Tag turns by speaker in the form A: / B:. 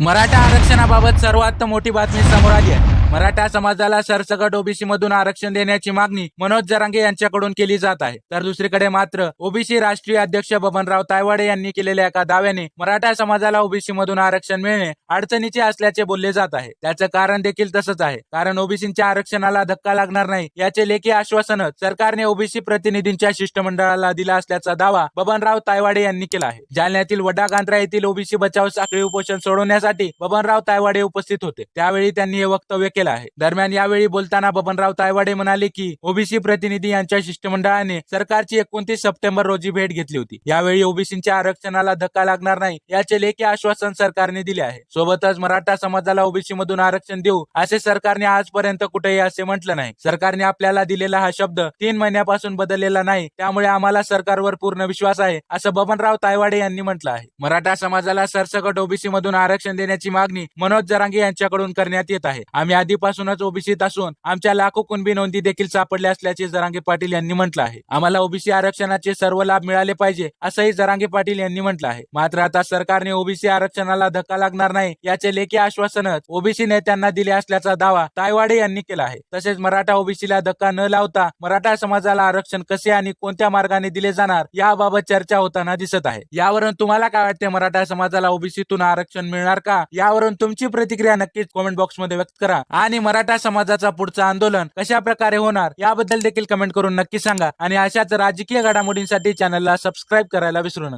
A: मराठा आरक्षणाबाबत सर्वात मोठी बातमी समोर आली आहे. मराठा समाजाला सरसकट ओबीसी मधून आरक्षण देण्याची मागणी मनोज जरांगे यांच्याकडून केली जात आहे. तर दुसरीकडे मात्र ओबीसी राष्ट्रीय अध्यक्ष बबनराव तायवाडे यांनी केलेल्या एका दाव्याने मराठा समाजाला ओबीसी मधून आरक्षण मिळणे अडचणीचे असल्याचे बोलले जात आहे. त्याचं कारण देखील तसंच आहे. कारण ओबीसीच्या आरक्षणाला धक्का लागणार नाही याचे लेखी आश्वासन सरकारने ओबीसी प्रतिनिधींच्या शिष्टमंडळाला दिला असल्याचा दावा बबनराव तायवाडे यांनी केला आहे. जालन्यातील वडागांद्रा येथील ओबीसी बचाव साखळी उपोषण सोडवण्यासाठी बबनराव तायवाडे उपस्थित होते. त्यावेळी त्यांनी हे वक्तव्य केलं. केला आहे. दरम्यान यावेळी बोलताना बबनराव तायवाडे म्हणाले की ओबीसी प्रतिनिधी यांच्या शिष्टमंडळाने सरकारची एकोणतीस सप्टेंबर रोजी भेट घेतली होती. यावेळी ओबीसीच्या आरक्षणाला धक्का लागणार नाही याचे लेखी आश्वासन सरकारने दिले आहे. सोबतच मराठा समाजाला ओबीसी मधून आरक्षण देऊ असे सरकारने आजपर्यंत कुठेही असे म्हटलं नाही. सरकारने आपल्याला दिलेला हा शब्द तीन महिन्यापासून बदललेला नाही त्यामुळे आम्हाला सरकारवर पूर्ण विश्वास आहे असं बबनराव तायवाडे यांनी म्हटलं आहे. मराठा समाजाला सरसकट ओबीसी मधून आरक्षण देण्याची मागणी मनोज जरांगे यांच्याकडून करण्यात येत आहे. आम्ही आधी आधीपासूनच ओबीसीत असून आमच्या लाखो कुणबी नोंदी देखील सापडल्या असल्याचे जरांगे पाटील यांनी म्हटलं आहे. आम्हाला ओबीसी आरक्षणाचे सर्व लाभ मिळाले पाहिजे असंही जरांगे पाटील यांनी म्हटलं आहे. मात्र आता सरकारने ओबीसी आरक्षणाला धक्का लागणार नाही याचे लेखी आश्वासनच ओबीसी नेत्यांना दिले असल्याचा दावा तायवाडे यांनी केला आहे. तसेच मराठा ओबीसीला धक्का न लावता मराठा समाजाला आरक्षण कसे आणि कोणत्या मार्गाने दिले जाणार याबाबत चर्चा होताना दिसत आहे. यावरून तुम्हाला काय वाटते मराठा समाजाला ओबीसीतून आरक्षण मिळणार का? यावरून तुमची प्रतिक्रिया नक्कीच कॉमेंट बॉक्समध्ये व्यक्त करा. आणि मराठा समाजाचा पुढचं आंदोलन कशा प्रकारे होणार याबद्दल देखील कमेंट करून नक्की सांगा. आणि अशाच राजकीय घडामोडींसाठी चॅनलला सबस्क्राईब करायला विसरू नका.